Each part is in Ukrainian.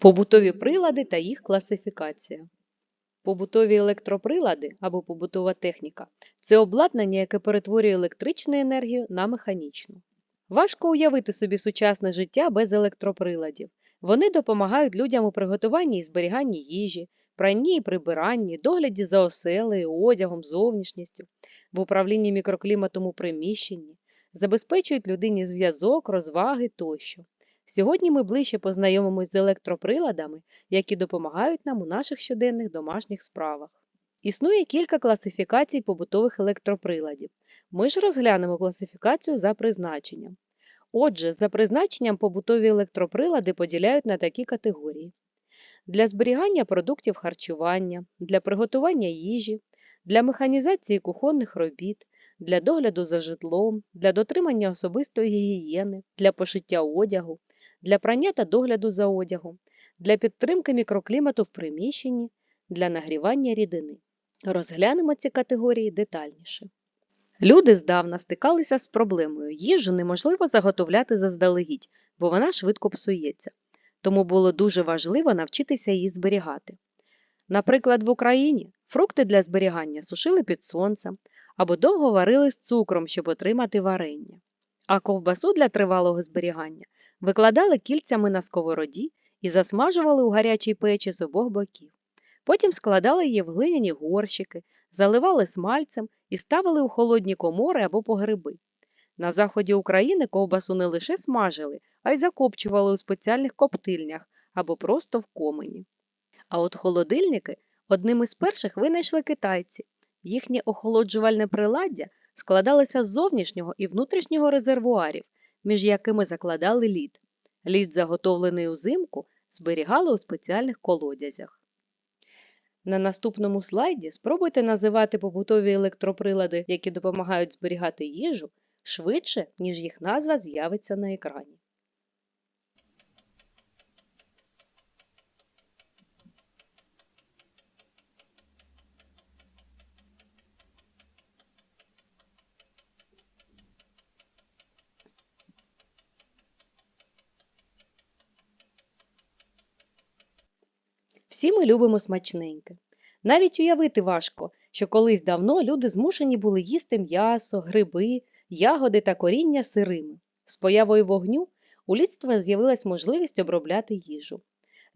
Побутові прилади та їх класифікація. Побутові електроприлади або побутова техніка це обладнання, яке перетворює електричну енергію на механічну. Важко уявити собі сучасне життя без електроприладів. Вони допомагають людям у приготуванні і зберіганні їжі, пранні і прибиранні, догляді за оселею, одягом, зовнішністю, в управлінні мікрокліматом у приміщенні, забезпечують людині зв'язок, розваги тощо. Сьогодні ми ближче познайомимось з електроприладами, які допомагають нам у наших щоденних домашніх справах. Існує кілька класифікацій побутових електроприладів. Ми ж розглянемо класифікацію за призначенням. Отже, за призначенням побутові електроприлади поділяють на такі категорії: для зберігання продуктів харчування, для приготування їжі, для механізації кухонних робіт, для догляду за житлом, для дотримання особистої гігієни, для пошиття одягу, для прання та догляду за одягом, для підтримки мікроклімату в приміщенні, для нагрівання рідини. Розглянемо ці категорії детальніше. Люди здавна стикалися з проблемою їжу неможливо заготовляти заздалегідь, бо вона швидко псується. Тому було дуже важливо навчитися її зберігати. Наприклад, в Україні фрукти для зберігання сушили під сонцем або довго варили з цукром, щоб отримати варення. А ковбасу для тривалого зберігання викладали кільцями на сковороді і засмажували у гарячій печі з обох боків. Потім складали її в глиняні горщики, заливали смальцем і ставили у холодні комори або погреби. На заході України ковбасу не лише смажили, а й закопчували у спеціальних коптильнях або просто в комені. А от холодильники одним із перших винайшли китайці. Їхнє охолоджувальне приладдя складалося з зовнішнього і внутрішнього резервуарів, між якими закладали лід. Лід, заготовлений узимку, зберігали у спеціальних колодязях. На наступному слайді спробуйте називати побутові електроприлади, які допомагають зберігати їжу, швидше, ніж їх назва з'явиться на екрані. Всі ми любимо смачненьке. Навіть уявити важко, що колись давно люди змушені були їсти м'ясо, гриби, ягоди та коріння сирими. З появою вогню у людства з'явилась можливість обробляти їжу.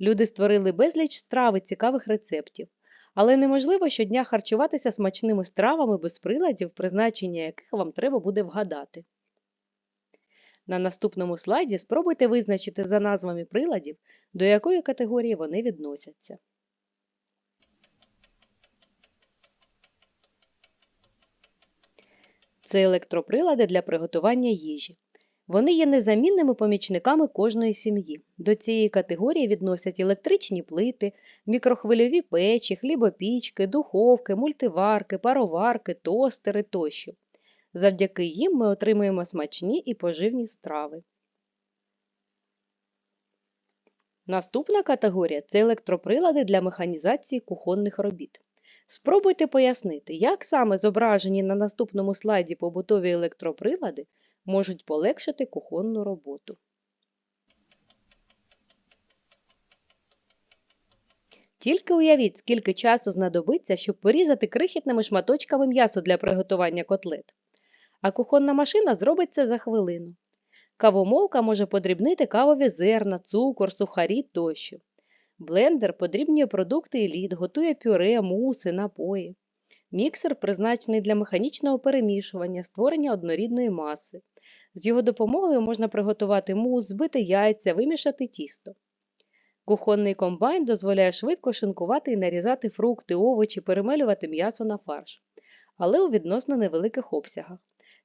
Люди створили безліч страв цікавих рецептів, але неможливо щодня харчуватися смачними стравами без приладів, призначення яких вам треба буде вгадати. На наступному слайді спробуйте визначити за назвами приладів, до якої категорії вони відносяться. Це електроприлади для приготування їжі. Вони є незамінними помічниками кожної сім'ї. До цієї категорії відносять електричні плити, мікрохвильові печі, хлібопічки, духовки, мультиварки, пароварки, тостери тощо. Завдяки їм ми отримуємо смачні і поживні страви. Наступна категорія це електроприлади для механізації кухонних робіт. Спробуйте пояснити, як саме зображені на наступному слайді побутові електроприлади можуть полегшити кухонну роботу. Тільки уявіть, скільки часу знадобиться, щоб порізати крихітними шматочками м'ясо для приготування котлет. А кухонна машина зробить це за хвилину. Кавомолка може подрібнити кавові зерна, цукор, сухарі тощо. Блендер подрібнює продукти і лід, готує пюре, муси, напої. Міксер призначений для механічного перемішування, створення однорідної маси. З його допомогою можна приготувати мус, збити яйця, вимішати тісто. Кухонний комбайн дозволяє швидко шинкувати і нарізати фрукти, овочі, перемелювати м'ясо на фарш, але у відносно невеликих обсягах.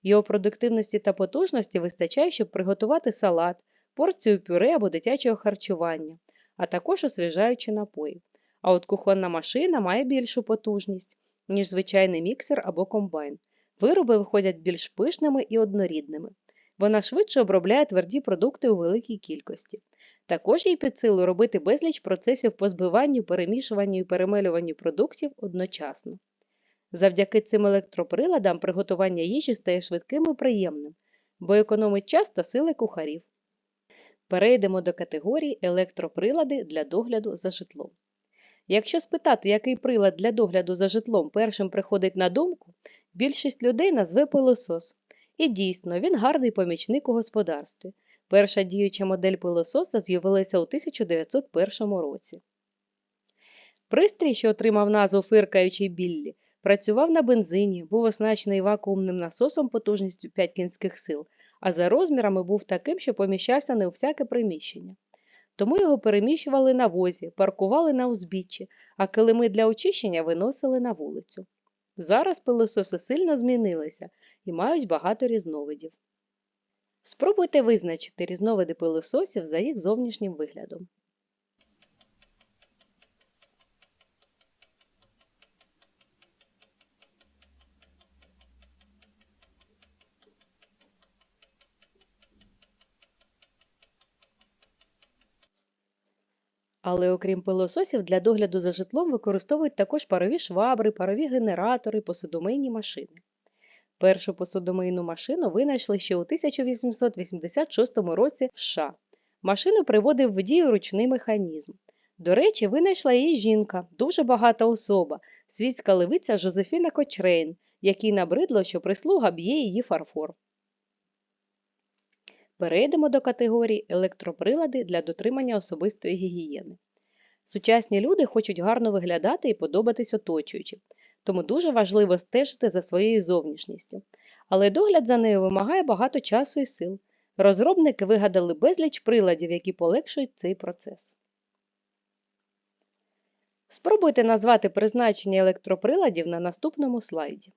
Його продуктивності та потужності вистачає, щоб приготувати салат, порцію пюре або дитячого харчування, а також освіжаючі напої. А от кухонна машина має більшу потужність, ніж звичайний міксер або комбайн. Вироби виходять більш пишними і однорідними. Вона швидше обробляє тверді продукти у великій кількості. Також їй під силу робити безліч процесів по збиванню, перемішуванню і перемелюванню продуктів одночасно. Завдяки цим електроприладам приготування їжі стає швидким і приємним, бо економить час та сили кухарів. Перейдемо до категорії електроприлади для догляду за житлом. Якщо спитати, який прилад для догляду за житлом першим приходить на думку, більшість людей назве пилосос. І дійсно, він гарний помічник у господарстві. Перша діюча модель пилососа з'явилася у 1901 році. Пристрій, що отримав назву фиркаючий біллі, працював на бензині, був оснащений вакуумним насосом потужністю 5 кінських сил, а за розмірами був таким, що поміщався не у всяке приміщення. Тому його переміщували на возі, паркували на узбіччі, а килими для очищення виносили на вулицю. Зараз пилососи сильно змінилися і мають багато різновидів. Спробуйте визначити різновиди пилососів за їх зовнішнім виглядом. Але окрім пилососів, для догляду за житлом використовують також парові швабри, парові генератори, посудомийні машини. Першу посудомийну машину винайшли ще у 1886 році в США. Машину приводив в дію ручний механізм. До речі, винайшла її жінка, дуже багата особа, світська левиця Жозефіна Кочрейн, якій набридло, що прислуга б'є її фарфор. Перейдемо до категорії електроприлади для дотримання особистої гігієни. Сучасні люди хочуть гарно виглядати і подобатись оточуючим, тому дуже важливо стежити за своєю зовнішністю. Але догляд за нею вимагає багато часу і сил. Розробники вигадали безліч приладів, які полегшують цей процес. Спробуйте назвати призначення електроприладів на наступному слайді.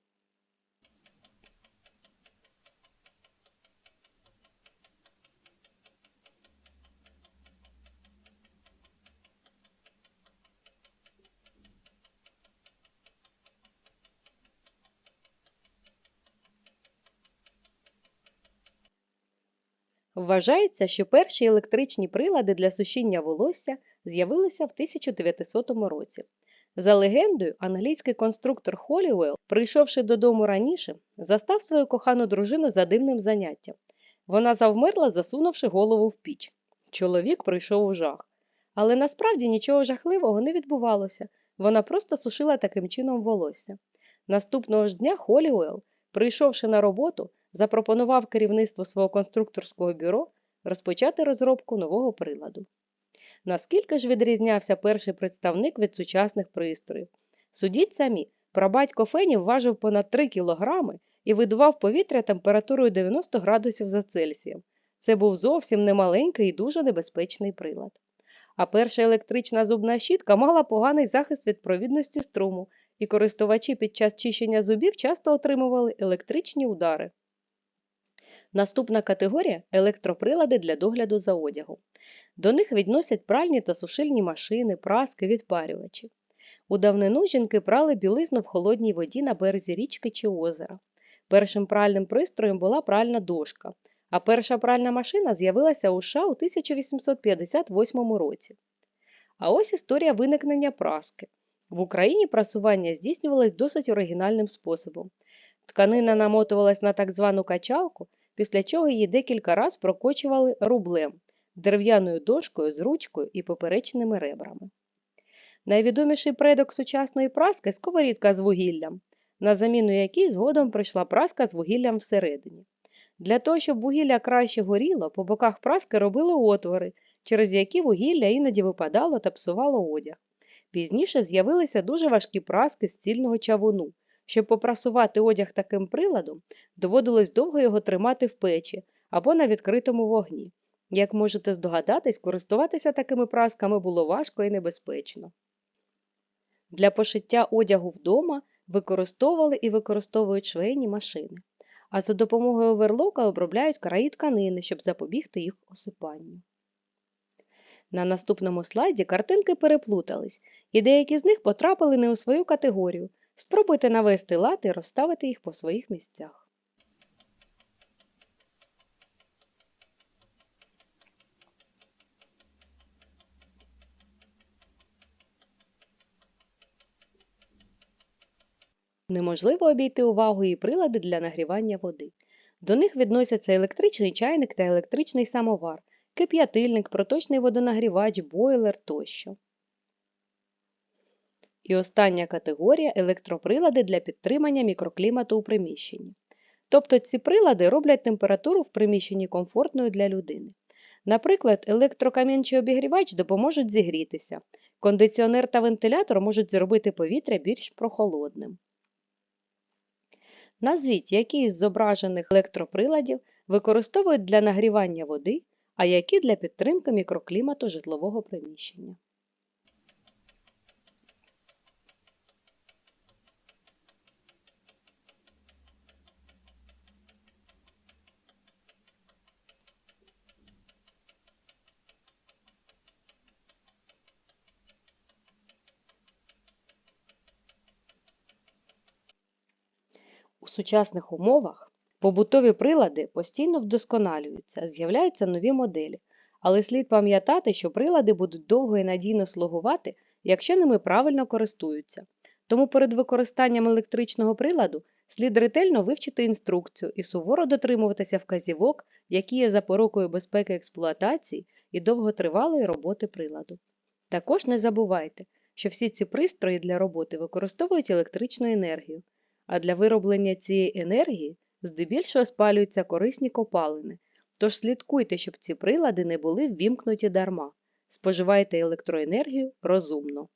Вважається, що перші електричні прилади для сушіння волосся з'явилися в 1900 році. За легендою, англійський конструктор Холліуелл, прийшовши додому раніше, застав свою кохану дружину за дивним заняттям. Вона завмерла, засунувши голову в піч. Чоловік прийшов у жах. Але насправді нічого жахливого не відбувалося. Вона просто сушила таким чином волосся. Наступного ж дня Холліуелл, прийшовши на роботу, запропонував керівництву свого конструкторського бюро розпочати розробку нового приладу. Наскільки ж відрізнявся перший представник від сучасних пристроїв? Судіть самі, прабатько Фенів важив понад 3 кілограми і видував повітря температурою 90 градусів за Цельсієм. Це був зовсім немаленький і дуже небезпечний прилад. А перша електрична зубна щітка мала поганий захист від провідності струму, і користувачі під час чищення зубів часто отримували електричні удари. Наступна категорія електроприлади для догляду за одягом. До них відносять пральні та сушильні машини, праски, відпарювачі. У давнину жінки прали білизну в холодній воді на березі річки чи озера. Першим пральним пристроєм була пральна дошка, а перша пральна машина з'явилася у США у 1858 році. А ось історія виникнення праски. В Україні прасування здійснювалось досить оригінальним способом. Тканина намотувалась на так звану качалку, після чого її декілька раз прокочували рублем, дерев'яною дошкою з ручкою і поперечними ребрами. Найвідоміший предок сучасної праски сковорідка з вугіллям, на заміну якій згодом прийшла праска з вугіллям всередині. Для того, щоб вугілля краще горіло, по боках праски робили отвори, через які вугілля іноді випадало та псувало одяг. Пізніше з'явилися дуже важкі праски з цільного чавуну. Щоб попрасувати одяг таким приладом, доводилось довго його тримати в печі або на відкритому вогні. Як можете здогадатись, користуватися такими прасками було важко і небезпечно. Для пошиття одягу вдома використовували і використовують швейні машини, а за допомогою оверлока обробляють краї тканини, щоб запобігти їх осипанню. На наступному слайді картинки переплутались, і деякі з них потрапили не у свою категорію. Спробуйте навести лад і розставити їх по своїх місцях. Неможливо обійти увагою і прилади для нагрівання води. До них відносяться електричний чайник та електричний самовар, кип'ятильник, проточний водонагрівач, бойлер тощо. І остання категорія електроприлади для підтримання мікроклімату у приміщенні. Тобто ці прилади роблять температуру в приміщенні комфортною для людини. Наприклад, електрокам'янчий обігрівач допоможуть зігрітися, кондиціонер та вентилятор можуть зробити повітря більш прохолодним. Назвіть, які із зображених електроприладів використовують для нагрівання води, а які для підтримки мікроклімату житлового приміщення. У сучасних умовах побутові прилади постійно вдосконалюються, з'являються нові моделі, але слід пам'ятати, що прилади будуть довго і надійно слугувати, якщо ними правильно користуються. Тому перед використанням електричного приладу слід ретельно вивчити інструкцію і суворо дотримуватися вказівок, які є запорукою безпеки експлуатації і довготривалої роботи приладу. Також не забувайте, що всі ці пристрої для роботи використовують електричну енергію, а для вироблення цієї енергії здебільшого спалюються корисні копалини, тож слідкуйте, щоб ці прилади не були ввімкнуті дарма. Споживайте електроенергію розумно.